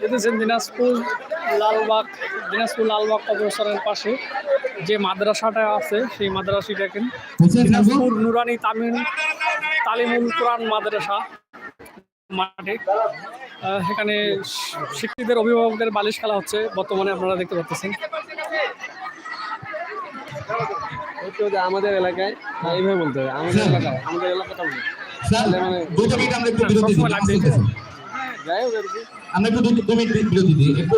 দেখতেছেন দিনাজপুর লালবাগ দিনাজপুর লালবাগ কবরস্থানের পাশে যে মাদ্রাসাটা আছে সেই মাদ্রাসাটি দেখেন। দিনাজপুর নুরানি তামিল তালিমুল কোরআন মাদ্রাসা মাঠে। এখানে শিক্ষিতদের অভিভাবকদের বালিশ খেলা হচ্ছে বর্তমানে আপনারা দেখতে পাচ্ছেন। হচ্ছে আমাদের এলাকায় হ্যাঁ, এইভাবে বলতে হবে আমাদের এলাকায় আমাদের এলাকাটা বলতে আমরা একটু দু- মিনিট বিরতি দিই একটু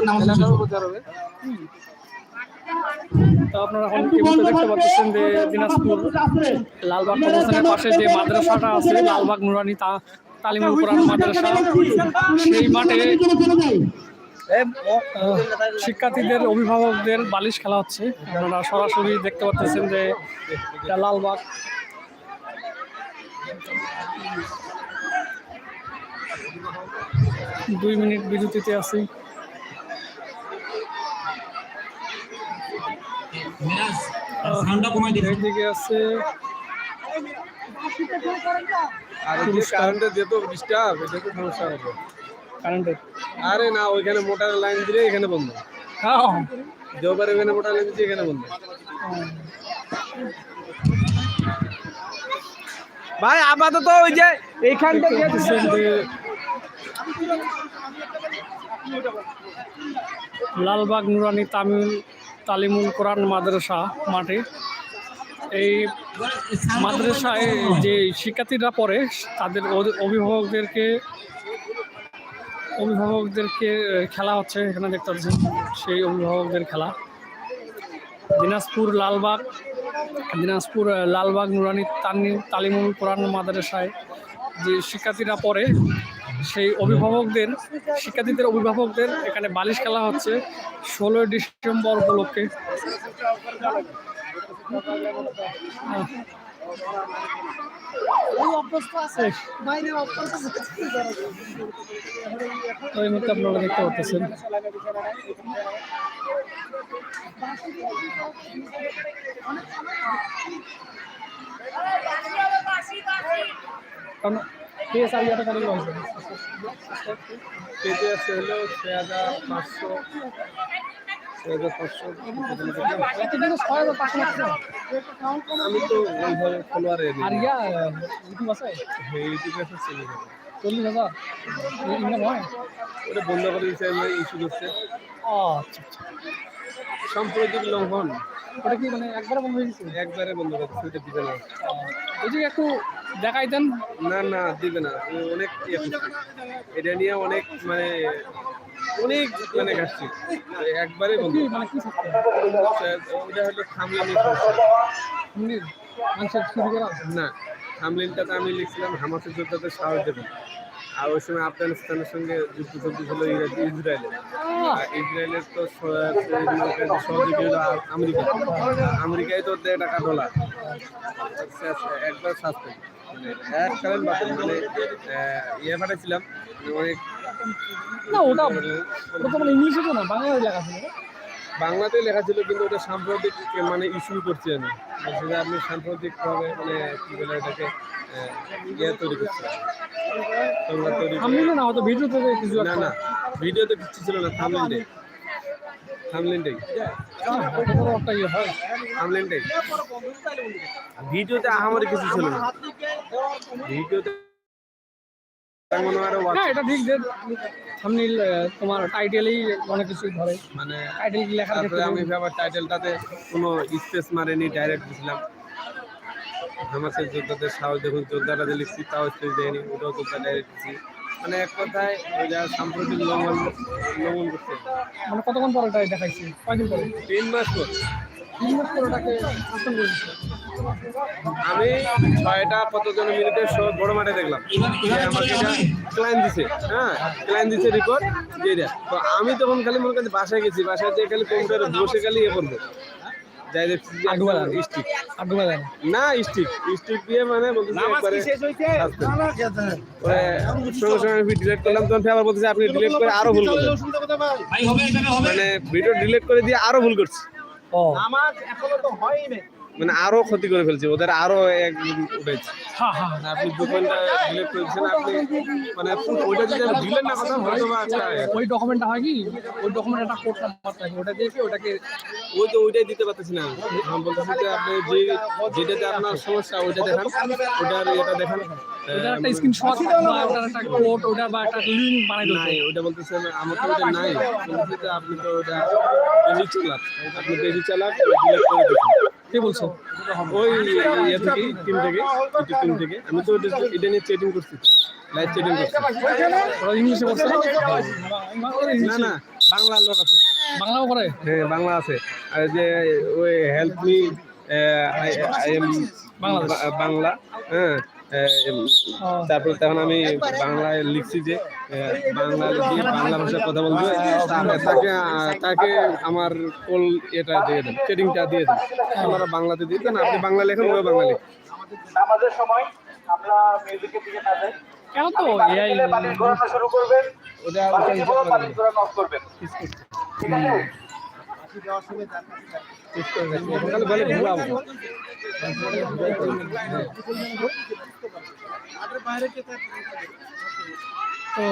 তো আপনারা এখন এই মুহূর্তে দেখতে পাচ্ছেন যে দিনাজপুর লালবাগ কবরস্থানের পাশে যে মাদ্রাসাটা আছে লালবাগ নুরানি তা তালিমুল কোরআন মাদ্রাসা সেই মাঠে শিক্ষার্থীদের অভিভাবকদের বালিশ খেলা হচ্ছে। আপনারা সরাসরি দেখতে পাচ্ছেন যে এটা লালবাগ। দুই মিনিট বিরতিতে আছি। দিন। আছে। আর না ওইখানে মোটর লাইন দিলে এখানে বন্ধ। হ্যাঁ। দেওবার ওখানে মোটর লাইন দিচ্ছে এখানে বন্ধ। ভাই আপাতত ওই যে এইখান থেকে লালবাগ নুরানি তামিল তালিমুল কোরআন মাদ্রাসা মাঠে। এই মাদ্রাসায় যে শিক্ষার্থীরা পড়ে, তাদের অভিভাবকদেরকে অভিভাবকদেরকে খেলা হচ্ছে এখানে দেখতে পাচ্ছেন, সেই অভিভাবকদের খেলা। দিনাজপুর লালবাগ দিনাজপুর লালবাগ নুরানি তানি, তালিমুল কোরআন মাদ্রাসায় যে শিক্ষার্থীরা পড়ে সেই অভিভাবকদের শিক্ষার্থীদের অভিভাবকদের এখানে বালিশ খেলা হচ্ছে ষোলোই ডিসেম্বর উপলক্ষে। এই মুহূর্তে আপনারা দেখতে পাচ্ছেন। কারণ ইয়াটা হয়েছে। আছে হলো ছয় হাজার পাঁচশো ছয় হাজার পাঁচশো। ছয় হাজার পাঁচশো লাগছে আমি তো ওইভাবে ফলোয়ারে আর ইয়া ইউটিউব আছে? ইউটিউবে চলে যাবে। চল্লিশ হাজার? ইনকাম হয় ওটা বন্ধ করে দিচ্ছে ইস্যু করছে। ও আচ্ছা আচ্ছা। সাম্প্রতিক লঙ্ঘন। ওটা কি মানে একবারে বন্ধ হয়ে গেছে? একবারে বন্ধ করে দিচ্ছে ওই যে একটু দেখাই দেন। না না দিবে না। অনেক ইয়ে এটা নিয়ে অনেক মানে অনেক মানে ঘাটছি একবারে বন্ধ। মানে ওটা হয়তো থামলিন না থামলিনটাতে আমি লিখছিলাম হামাসের যোদ্ধাদের সাহস দেবেন। আর ওই সময় আফগানিস্তানের সঙ্গে যুদ্ধ চলতেছিল ইরা- ইসরায়েলে আর ইসরায়েলের তো সহযোগী হলো আমেরিকা। আমেরিকায় তো দেড় টাকা ডলার। একবার সাসপেন্ড মানে এককালীন মানে আহ, ইয়ে পাঠাইছিলাম। অনেক না ওটা মানে ইংলিশে তো না বাংলায় লেখা ছিল? বাংলাতে লেখা ছিল কিন্তু ওটা সাম্প্রতিক মানে ইস্যু করছি আমি যে আপনি সাম্প্রতিকভাবে মানে কি বলে এটাকে ইয়ে তৈরি করছেন। সংবাদ তৈরি না হয়তো ভিডিওতে কিছু না না ভিডিওতে কিচ্ছু ছিল না থামলেনটাই থামলেনটাই ইয়ে হয় থামলেনটাই ভিডিওতে আহামরি কিছু ছিল না। ভিডিওতে না এটা ঠিক যে থামনিল তোমার টাইটেলেই অনেক কিছু ধরে। মানে টাইটেল লেখা তারপরে আমি আবার টাইটেলটাতে কোনো স্পেস মারেনি ডাইরেক্ট দিছিলাম। হামাসের যোদ্ধাদের সাহস দেখুন যোদ্ধাটা লিখছি তাও স্পেস দেয়নি ওটাও যোদ্ধা ডাইরেক্ট দিচ্ছি মানে এক কথায় ওই যা সাম্প্রতিক লঙ্ঘন লঙ্ঘন করছে। মানে কতক্ষণ পরে দেখাইছি? কয়দিন পরে? তিন মাস পর। তিন মাস পরে ওটাকে সাসপেন্ড করে দিচ্ছে আমি ছয়টা কতজন মিনিটের শো বড় মাঠে দেখলাম। আমাকে এটা ক্লাইন দিছে হ্যাঁ ক্লাইন দিছে রিপোর্ট যে এটা তো আমি তখন খালি মনে করছি বাসায় গেছি বাসায় যেয়ে খালি কম্পিউটারে বসে খালি ইয়ে করব। যাই দেখছি যে স্টিক না স্টিক স্টিক দিয়ে মানে সঙ্গে সঙ্গে আমি ডিলিট করলাম তখন আবার বলতেছে আপনি ডিলিট করে আরও ভুল করছেন ভাই হবে এখানে হবে। মানে ভিডিও ডিলিট করে দিয়ে আরও ভুল করছি। আমার এখনও তো হয়ই নাই। মানে আরও ক্ষতি করে ফেলছে ওদের আরও এক উঠেছে। আপনি দোকানটা ডিলেট করেছেন আপনি মানে ওইটা যদি ডিলেট না করতাম হয়তো বা ওই ডকুমেন্টটা হয় কি? ওই ডকুমেন্ট একটা কোড নাম্বার থাকে ওটা দিয়ে ওটাকে ওই তো ওইটাই দিতে পারতেছি না। আমি বলতেছি যে আপনি যে যেটাতে আপনার সমস্যা ওইটা দেখান ওটার এটা দেখান। ওটার একটা স্ক্রিনশট বা ওটার একটা কোড ওটা বা একটা লিঙ্ক বানাই দিতে। নাই ওইটা বলতেছে আমার তো ওটা নাই। বলতেছে আপনি তো ওটা বেশি চালাক আপনি বেশি চালাক ডিলেট করে দিচ্ছেন কে বলছো? ওই ইয়ে থেকে টিম থেকে ইউটিউব টিম থেকে। আমি তো এটা নিয়ে চেটিং করছি। লাইভ চেটিং করছি। ওরা ইংলিশে বলছে না? না বাংলা লোক আছে। বাংলাও করে? হ্যাঁ বাংলা আছে। আর যে ওই help me I am Bangla হ্যাঁ। তারপরে তখন আমি বাংলায় লিখছি যে বাংলা দিয়ে বাংলা ভাষায় কথা বলব। তাকে তাকে তাকে আমার কোল এটা দিয়ে দেন ট্রেডিংটা দিয়ে দেন। আপনারা বাংলাতে দিয়ে দেন আপনি বাংলা লেখেন ওই বাংলা লেখেন। নামাজের সময় আমরা মিউজিকের দিকে না যাই কেন তো? এআই ঘোরানো শুরু করবেন ওটা বাতিল ঘোরানো অফ করবেন। ঠিক আছে। তাহলে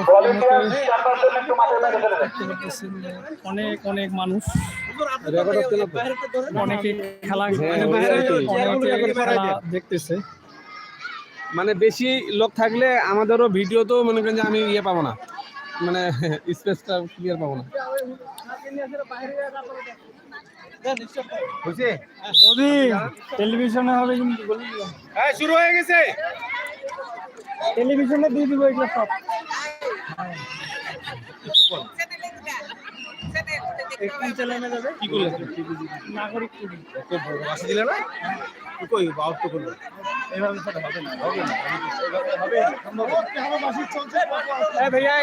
বলে অনেক অনেক মানুষ। অনেকে হ্যাঁ, অনেকে খেলা দেখতেছে। মানে বেশি লোক থাকলে আমাদেরও ভিডিও তো মনে করেন যে আমি ইয়ে পাবো না। মানে স্পেসটা ক্লিয়ার পাবো না। টেলিভিশনে হবে কিন্তু বলে শুরু হয়ে গেছে। টেলিভিশনে দিয়ে দিব এগুলো সব। একটু চ্যানেলে যাবে। কি নাগরিক দিলে না? কই আউট তো করল। এইভাবে সেটা হবে না। হবে না। হবে হবে ভাইয়া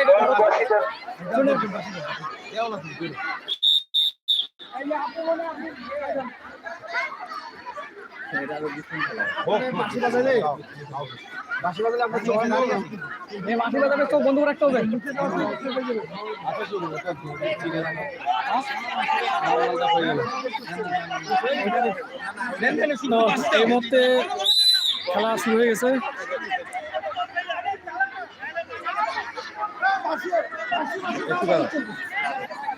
বন্ধ করে রাখতে খেলা শুরু হয়ে গেছে।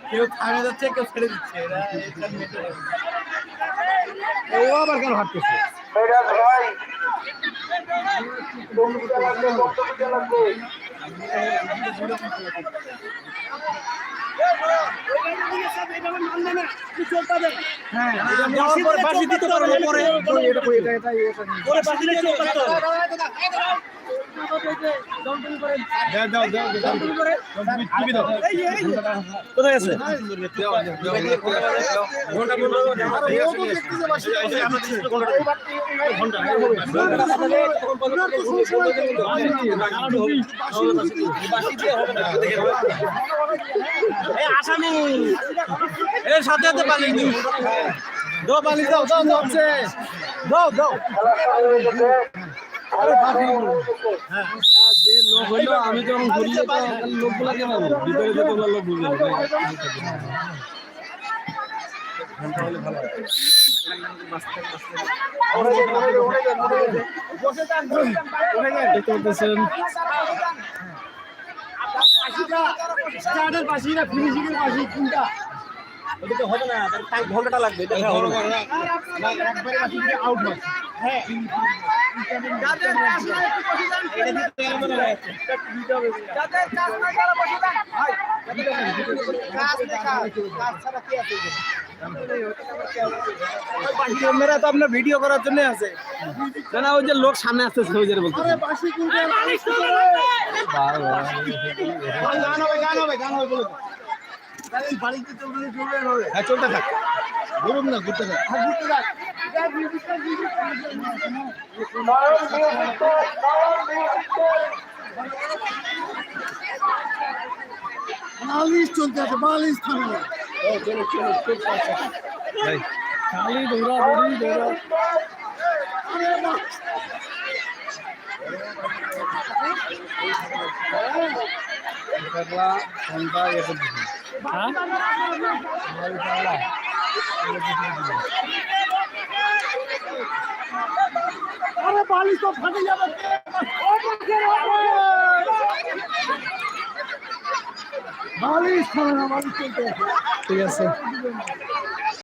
কেউ থামে যাচ্ছে কেউ ছেড়ে দিচ্ছে ও আবার কেন হাঁটতেছে যাওয়ার পরে কোথায় সাথে সাথে পালিয়ে দিও পালিয়ে দাও দাও দাও দাও দাও আমি যখন লোক ঘুরবে স্টার্টের পাশে না ফিনিশিং এর পাশে কোনটা ওটা হবে না তার ঘন্টাটা লাগবে এটা না একবারে আউট হয় হ্যাঁ। যাদের একটু বসে যান মনে হয় যাদের যারা বসে যান ভাই ক্যামেরা তো আপনার ভিডিও করার জন্য আছে না ওই যে লোক সামনে আসতেছে ওই যে বলতে গান হবে গান হবে গান হবে বলে বাড়িতে চলতে চলবে হবে হ্যাঁ চলতে থাক ঘুরুন না ঘুরতে থাক বালিশ চলতে আছে বালিশ থামে না। খালি দৌড়া দৌড়ি দৌড়া। পাগলা ঘণ্টা ইয়ে আরে বালি সব ফাটে যাবে। বালিশ ঠিক আছে।